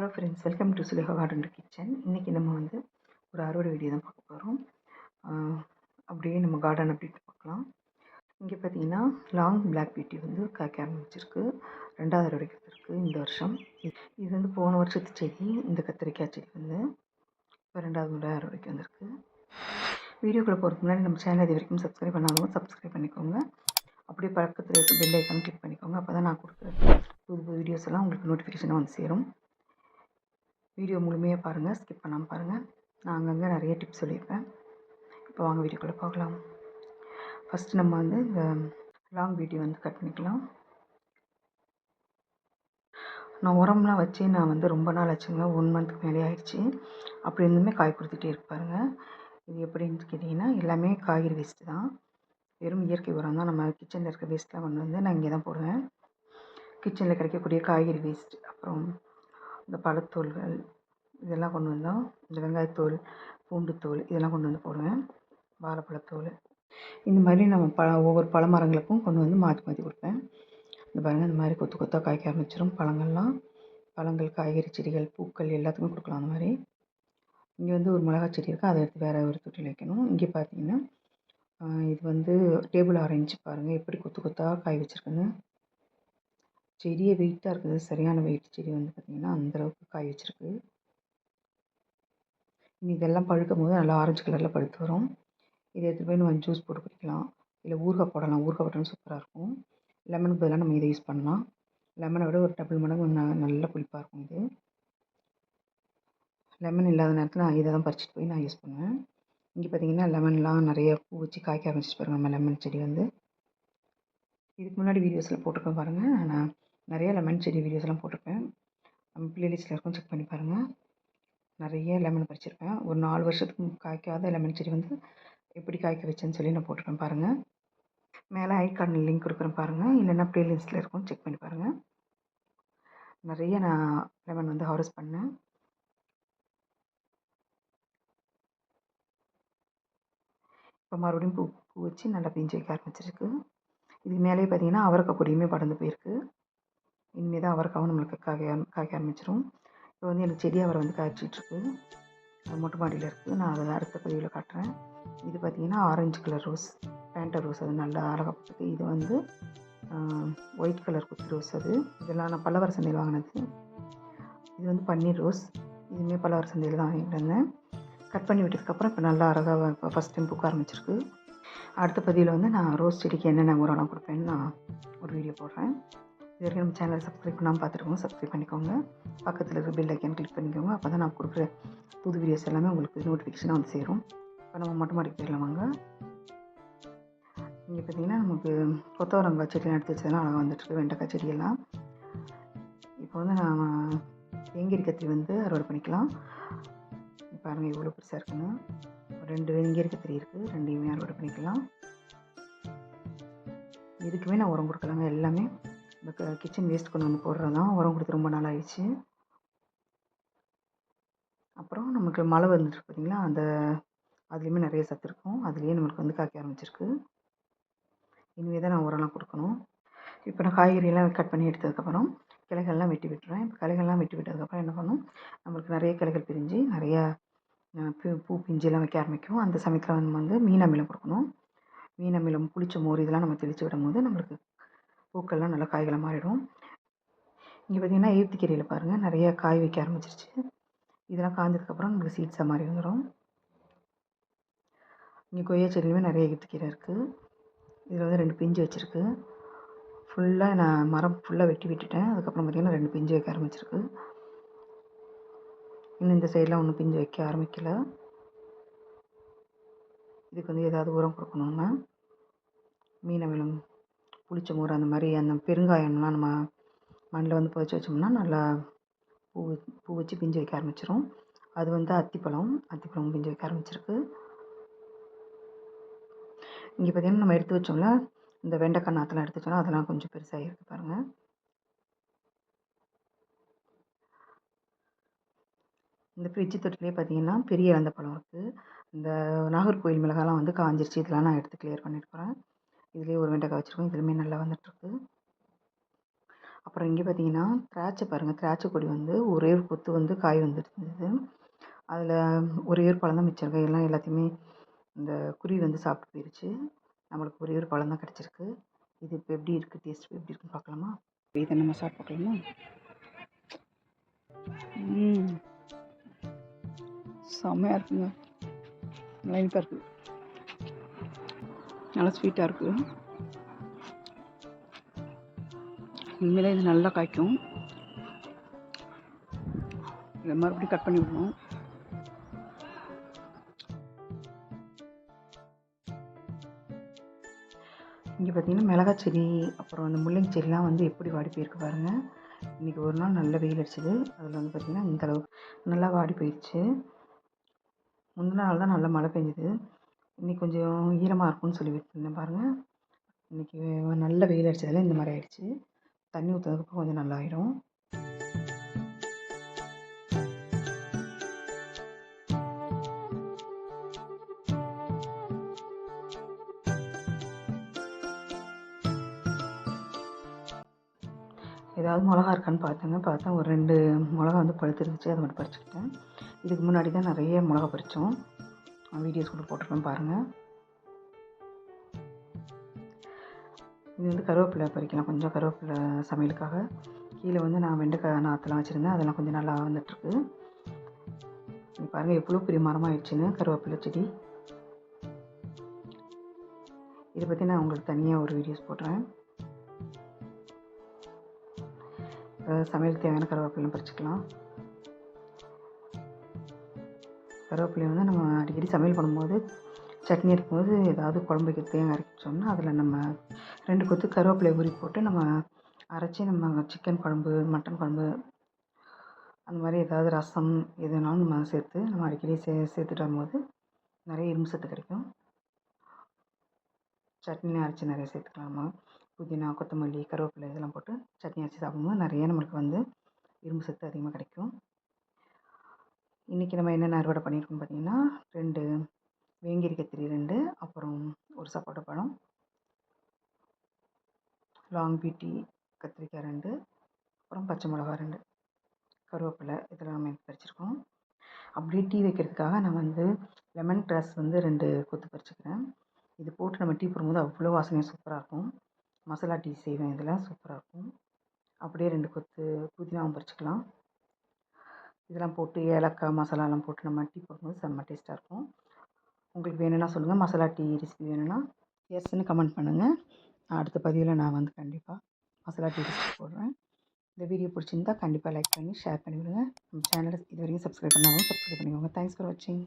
Hello friends welcome to Sulekha garden kitchen இன்றைக்கி நம்ம வந்து ஒரு அறுவடை வீடியோ தான் பார்க்க போகிறோம் அப்படியே நம்ம கார்டன் அப்படின்ட்டு பார்க்கலாம். இங்கே பார்த்தீங்கன்னா லாங் பிளாக் பீட்டி வந்து காய்க்க வச்சுருக்கு ரெண்டாவது அறுவடைக்கு கத்திருக்கு இந்த வருஷம். இது வந்து போன வருஷத்து செடி இந்த கத்திரிக்காய் செடி வந்து இப்போ ரெண்டாவது முறை அறுவடைக்கு வந்திருக்கு. வீடியோக்குள்ளே போகிறதுக்கு முன்னாடி நம்ம சேனல் இது வரைக்கும் சப்ஸ்கிரைப் பண்ணாதவங்க சப்ஸ்கிரைப் பண்ணிக்கோங்க. அப்படியே பக்கத்தில் இருக்க பெல் ஐக்கான் கிளிக் பண்ணிக்கோங்க. அப்போ தான் நான் கொடுக்குற புது புது வீடியோஸ் எல்லாம் உங்களுக்கு நோட்டிஃபிகேஷனாக வந்து சேரும். வீடியோ முழுமையாக பாருங்கள் ஸ்கிப் பண்ணாமல் பாருங்கள் நான் அங்கங்கே நிறைய டிப்ஸ் சொல்லியிருப்பேன். இப்போ வாங்க வீடியோக்குள்ளே பார்க்கலாம் ஃபஸ்ட்டு நம்ம வந்து இந்த லாங் வீடியோ வந்து கட் பண்ணிக்கலாம். நான் உரம்லாம் வச்சு நான் வந்து ரொம்ப நாள் ஆச்சுங்க. ஒன் மந்த்துக்கு மேலே ஆயிடுச்சு. அப்படி இருந்துமே காய் கொடுத்துட்டே இருப்பாருங்க இது எப்படின்னு கேட்டிங்கன்னா எல்லாமே காய்கறி வேஸ்ட்டு தான். வெறும் இயற்கை உரம் தான். நம்ம கிச்சனில் இருக்க வேஸ்ட்லாம் கொண்டு வந்து நான் இங்கே தான் போடுவேன் கிச்சனில் கிடைக்கக்கூடிய காய்கறி வேஸ்ட் அப்புறம் இந்த பழத்தோல்கள் இதெல்லாம் கொண்டு வந்தோம் இந்த வெங்காயத்தோல் பூண்டுத்தோல் இதெல்லாம் கொண்டு வந்து போடுவேன். வாழைப்பழத்தோல் இந்த மாதிரி நம்ம பழ ஒவ்வொரு பழ மரங்களுக்கும் கொண்டு வந்து மாற்றி மாற்றி கொடுப்பேன். இந்த பாருங்கள் இந்த மாதிரி கொத்து கொத்தாக காய்க்க ஆரம்பிச்சிடும் பழங்கள்லாம். பழங்கள் காய்கறி செடிகள் பூக்கள் எல்லாத்துக்குமே கொடுக்கலாம் அந்த மாதிரி. இங்கே வந்து ஒரு மிளகா செடி இருக்குது அதை எடுத்து வேறு ஒரு தொட்டியில் வைக்கணும். இங்கே பார்த்தீங்கன்னா இது வந்து டேபிள் ஆரஞ்சு பாருங்கள் எப்படி கொத்து கொத்தாக காய் வச்சுருக்குன்னு. செடியை வெயிட்டாக இருக்குது. சரியான வெயிட் செடி வந்து பார்த்திங்கன்னா அந்தளவுக்கு காய் வச்சுருக்கு. இனி இதெல்லாம் பழுக்கும் போது நல்லா ஆரஞ்சு கலரில் பழுத்து வரும். இதை எடுத்துகிட்டு போய் நம்ம ஜூஸ் போட்டு குடிக்கலாம். இல்லை ஊறுகாய் போடலாம். ஊறுகாய் போட்டாலும் சூப்பராக இருக்கும். லெமனுக்கு பதிலாக நம்ம இதை யூஸ் பண்ணலாம். லெமனை விட ஒரு டபுள் மடங்கு ந நல்ல புளிப்பாக இருக்கும் இது. லெமன் இல்லாத நேரத்தில் நான் இதை தான் பறிச்சிட்டு போய் நான் யூஸ் பண்ணுவேன். இங்கே பார்த்தீங்கன்னா லெமன்லாம் நிறைய பூ வச்சு காய்க்க ஆரம்பிச்சிட்டு பாருங்கள் நம்ம லெமன் செடி வந்து. இதுக்கு முன்னாடி வீடியோஸில் போட்டிருக்கேன் பாருங்கள் நான் நிறைய லெமன் செடி வீடியோஸ்லாம் போட்டிருப்பேன். நம்ம பிளேலிஸ்ட்டில் இருக்கும் செக் பண்ணி பாருங்கள் நிறைய லெமன் பறிச்சிருப்பேன். ஒரு நாலு வருஷத்துக்கு காய்க்காத லெமன் செடி வந்து எப்படி காய்க்க வச்சேன்னு சொல்லி நான் போட்டிருப்பேன் பாருங்கள் மேலே ஐக்கான் லிங்க் கொடுக்குறேன் பாருங்கள் இல்லைன்னா ப்ளேலிஸ்ட்டில் இருக்கும் செக் பண்ணி பாருங்கள் நிறைய நான் லெமன் வந்து ஹார்வெஸ்ட் பண்ணேன். இப்போ மறுபடியும் பூ பூ வச்சு நல்லா பிஞ்சு வைக்க ஆரம்பிச்சிருக்கு. இதுக்கு மேலேயே பார்த்தீங்கன்னா அவரக்காய் பொடியுமே படர்ந்து போயிருக்கு. இனிமேல் தான் அவரைக்காவும் நம்மளுக்கு காய காய்க்க ஆரம்பிச்சிடும் இப்போ வந்து எனக்கு செடி அவரை வந்து காய்ச்சிட்ருக்கு. மொட்டை மாடியில் இருக்குது நான் அதை அடுத்த பதிவில் காட்டுறேன். இது பார்த்திங்கன்னா ஆரஞ்சு கலர் ரோஸ் பேண்டர் ரோஸ் அது நல்லா அழகாக இது வந்து ஒயிட் கலர் குத்தி ரோஸ் அது. இதெல்லாம் நான் பல்லவர சந்தையில் வாங்கினது. இது வந்து பன்னீர் ரோஸ் இதுவுமே பல்லவர சந்தையில் தான் வாங்கிட்டு வந்தேன். கட் பண்ணி விட்டதுக்கப்புறம் இப்போ நல்லா அழகாக இப்போ ஃபஸ்ட் டைம் பூக்க ஆரம்பிச்சிருக்கு. அடுத்த பதிவில் வந்து நான் ரோஸ் செடிக்கு என்னென்ன உரம்லாம் கொடுப்பேன்னு நான் ஒரு வீடியோ போடுறேன். இது வரைக்கும் நம்ம சேனலை சப்ஸ்கிரைப் பண்ணாமல் பார்த்துருக்கோங்க சப்ஸ்கிரைப் பண்ணிக்கோங்க. பக்கத்தில் இருக்கிற பெல் ஐக்கன் கிளிக் பண்ணிக்கோங்க. அப்போ தான் நான் கொடுக்குற புது வீடியோஸ் எல்லாமே உங்களுக்கு நோட்டிஃபிகேஷனாக வந்து சேரும். இப்போ நம்ம மொட்டை மாடிக்கு போயிடலாம் வாங்க. இங்கே பார்த்தீங்கன்னா நமக்கு கொத்தவரங்காய் செடியெலாம் எடுத்து வச்சதெல்லாம் அழகாக வந்துட்டுருக்கு. வெண்டைக்காய் செடியெல்லாம் இப்போ வந்து நான் வெங்கரி கத்திரி வந்து அறுவடை பண்ணிக்கலாம். பாருங்கள் எவ்வளோ பெருசாக இருக்குன்னு ரெண்டு வெங்கரி கத்திரி இருக்குது ரெண்டையுமே அறுவடை பண்ணிக்கலாம். இதுக்குமே நான் உரம் கொடுக்கலாங்க எல்லாமே. இந்த கிச்சன் வேஸ்ட் கொண்டு வந்து போடுறது தான் உரம் கொடுத்து ரொம்ப நாள் ஆயிடுச்சு அப்புறம் நமக்கு மழை வந்துட்டு பார்த்தீங்களா அந்த அதுலேயுமே நிறைய சத்து இருக்கும். அதுலேயே நம்மளுக்கு வந்து காய்க்க ஆரம்பிச்சிருக்கு. இனிமேல் தான் நான் உரம்லாம் கொடுக்கணும். இப்போ நான் காய்கறியெல்லாம் கட் பண்ணி எடுத்ததுக்கப்புறம் கிளைகள்லாம் வெட்டி விட்டுருவேன் இப்போ கிளைகள்லாம் வெட்டி விட்டதுக்கப்புறம் என்ன பண்ணும் நம்மளுக்கு நிறைய கிளைகள் பிரிஞ்சு நிறையா பூ பூ பிஞ்செல்லாம் வைக்க ஆரம்பிக்கும். அந்த சமயத்தில் நம்ம வந்து மீன் அமிலம் கொடுக்கணும். மீன் அமிலம் புளிச்ச மோர் இதெல்லாம் நம்ம தெளித்து விடும் போது நம்மளுக்கு பூக்கள்லாம் நல்லா காய்களாக மாறிடும். இங்கே பார்த்திங்கன்னா ஈர்த்திக்கீரையில் பாருங்கள் நிறைய காய் வைக்க ஆரம்பிச்சிருச்சு. இதெல்லாம் காய்ஞ்சதுக்கப்புறம் நமக்கு சீட்ஸாக மாறி வந்துடும் இங்கே கொய்யா செடியிலுமே நிறைய ஈர்த்திக்கீரை இருக்குது இதில் வந்து ரெண்டு பிஞ்சு வச்சுருக்கு. ஃபுல்லாக நான் மரம் ஃபுல்லாக வெட்டி விட்டுட்டேன். அதுக்கப்புறம் பார்த்திங்கன்னா ரெண்டு பிஞ்சு வைக்க ஆரம்பிச்சிருக்கு. இன்னும் இந்த சைடெலாம் ஒன்றும் பிஞ்சு வைக்க ஆரம்பிக்கலை. இதுக்கு வந்து ஏதாவது உரம் கொடுக்கணுன்னா மீன் அமிலம் புளிச்ச மோர் அந்த மாதிரி அந்த பெருங்காயம்லாம் நம்ம மண்ணில் வந்து புதைச்சி வச்சோம்னா நல்லா பூ பூ வச்சு பிஞ்சு வைக்க ஆரம்பிச்சிரும். அது வந்து அத்திப்பழம் அத்திப்பழம் பிஞ்சு வைக்க ஆரம்பிச்சிருக்கு. இங்கே பார்த்திங்கன்னா நம்ம எடுத்து வச்சோம்ல இந்த வெண்டைக்காய் நாற்றெலாம் எடுத்து வச்சோம்னா அதெல்லாம் கொஞ்சம் பெருசாக இருக்குது பாருங்கள் இந்த ஃப்ரிட்ஜ் தொட்டிலே பார்த்தீங்கன்னா பெரிய இறந்த பழம் இருக்குது இந்த நாகர்கோவில் மிளகாலாம் வந்து காஞ்சிருச்சு இதெல்லாம் நான் எடுத்து கிளியர் பண்ணிட்டு போகிறேன் இதுலேயே ஒரு வெண்டைக்காய் வச்சுருக்கோம். இதுலேயுமே நல்லா வந்துட்டுருக்கு. அப்புறம் இங்கே பார்த்தீங்கன்னா திராட்சை பாருங்கள் திராட்சை கொடி வந்து ஒரே ஒரு கொத்து வந்து காய் வந்துருந்தது அதில் ஒரே ஒரு பழம் தான் மிச்சம் இருக்குது எல்லாம் எல்லாத்தையுமே இந்த குருவி வந்து சாப்பிட்டு போயிடுச்சு நம்மளுக்கு ஒரே ஒரு பழம் தான் கிடச்சிருக்கு. இது இப்போ எப்படி இருக்குது டேஸ்ட் எப்படி இருக்குன்னு பார்க்கலாமா? இதை நம்ம சாப்பிட்டு பார்க்கலாமா? செம்மையாக இருக்குங்க. நல்லா இனிப்பாக இருக்குது நல்லா ஸ்வீட்டாக இருக்குது இனிமேல் இது நல்லா காய்க்கும். இதை மறுபடியும் கட் பண்ணி விடணும். இங்கே பார்த்தீங்கன்னா மிளகாய் செடி அப்புறம் அந்த முள்ளங்கி செடிலாம் வந்து எப்படி வாடி போயிருக்கு பாருங்கள் இன்றைக்கி ஒரு நாள் நல்ல வெயில் அடிச்சிது. அதில் வந்து பார்த்திங்கன்னா இந்த நல்லா வாடி போயிடுச்சு முந்தின நாள் தான் நல்லா மழை பெஞ்சுது. இன்றைக்கி கொஞ்சம் ஈரமாக இருக்கும்னு சொல்லி விட்டுருந்தேன் பாருங்கள் இன்றைக்கி நல்ல வெயில் அடித்ததில் இந்த மாதிரி ஆகிடுச்சி தண்ணி ஊற்றுறதுக்கு கொஞ்சம் நல்லா ஆயிடும் ஏதாவது மிளகா இருக்கான்னு பார்த்தேங்க. பார்த்தா ஒரு ரெண்டு மிளகா வந்து பழுத்துருந்துச்சு. அதை மட்டும் பறிச்சுக்கிட்டேன். இதுக்கு முன்னாடி தான் நிறைய மிளகா பறித்தோம். வீடியோஸ் கூட போட்டிருப்பேன் பாருங்கள் இது வந்து கருவேப்பிலை பறிக்கலாம் கொஞ்சம் கருவேப்பிலை சமையலுக்காக. கீழே வந்து நான் வெண்டைக்காய் நாற்றுலாம் வச்சுருந்தேன். அதெல்லாம் கொஞ்சம் நல்லா வந்துட்டுருக்கு பாருங்கள் எவ்வளோ பெரிய மரமாக மரமாகிடுச்சுன்னு கருவேப்பிலை செடி. இதை பற்றி நான் உங்களுக்கு தனியாக ஒரு வீடியோஸ் போடுறேன். சமையல் சமையலுக்கு தேவையான கருவேப்பிலாம் பறிச்சுக்கலாம். கருவேப்பிலையை வந்து நம்ம அடிக்கடி சமையல் பண்ணும்போது சட்னி இருக்கும்போது ஏதாவது குழம்புக்கு தேங்காய் அரைச்சோம்னா அதில் நம்ம ரெண்டு கொத்து கருவேப்பிலையை உரி போட்டு நம்ம அரைச்சி நம்ம சிக்கன் குழம்பு மட்டன் குழம்பு அந்த மாதிரி ஏதாவது ரசம் எதுனாலும் நம்ம சேர்த்து நம்ம அடிக்கடி சே சேர்த்துட்டு வரும்போது நிறைய இரும்பு சத்து கிடைக்கும். சட்னி அரைச்சி நிறைய சேர்த்துக்கலாமா. புதினா கொத்தமல்லி கருவேப்பிலை இதெல்லாம் போட்டு சட்னி அரைச்சி சாப்பிடும்போது நிறைய நம்மளுக்கு வந்து இரும்பு சத்து அதிகமாக கிடைக்கும். இன்றைக்கி நம்ம என்னென்ன அறுவடை பண்ணியிருக்கோம் பார்த்தீங்கன்னா ரெண்டு வேங்கிரி கத்திரி ரெண்டு அப்புறம் ஒரு சப்போட்டா பழம் லாங் பீட்டி கத்திரிக்காய் ரெண்டு அப்புறம் பச்சை மிளகா ரெண்டு கருவேப்பிலை இதெல்லாம் நம்ம பறிச்சிருக்கோம். அப்படியே டீ வைக்கிறதுக்காக நான் வந்து லெமன் கிராஸ் வந்து ரெண்டு கொத்து பறிச்சுக்கிறேன். இது போட்டு நம்ம டீ போடும்போது அவ்வளோ வாசனையாக சூப்பராக இருக்கும். மசாலா டீ செய்வேன் இதெல்லாம் சூப்பராக இருக்கும். அப்படியே ரெண்டு கொத்து புதினாவும் பறிச்சுக்கலாம். இதெல்லாம் போட்டு ஏலக்காய் மசாலாலாம் போட்டு நம்ம டீ போடும்போது செம்ம டேஸ்ட்டாக இருக்கும். உங்களுக்கு வேணும்னா சொல்லுங்கள் மசாலா டீ ரெசிபி வேணும்னா எஸ்ன்னு கமெண்ட் பண்ணுங்கள் அடுத்த பதிவில் நான் வந்து கண்டிப்பாக மசாலா டீ ரெசிபி போடுறேன். இந்த வீடியோ பிடிச்சிருந்தா கண்டிப்பாக லைக் பண்ணி ஷேர் பண்ணிவிடுங்க. நம்ம சேனலை இது வரைக்கும் சப்ஸ்கிரைப் பண்ணாலும் சப்ஸ்கிரைப் பண்ணிக்கோங்க. தேங்க்ஸ் ஃபார் வாட்சிங்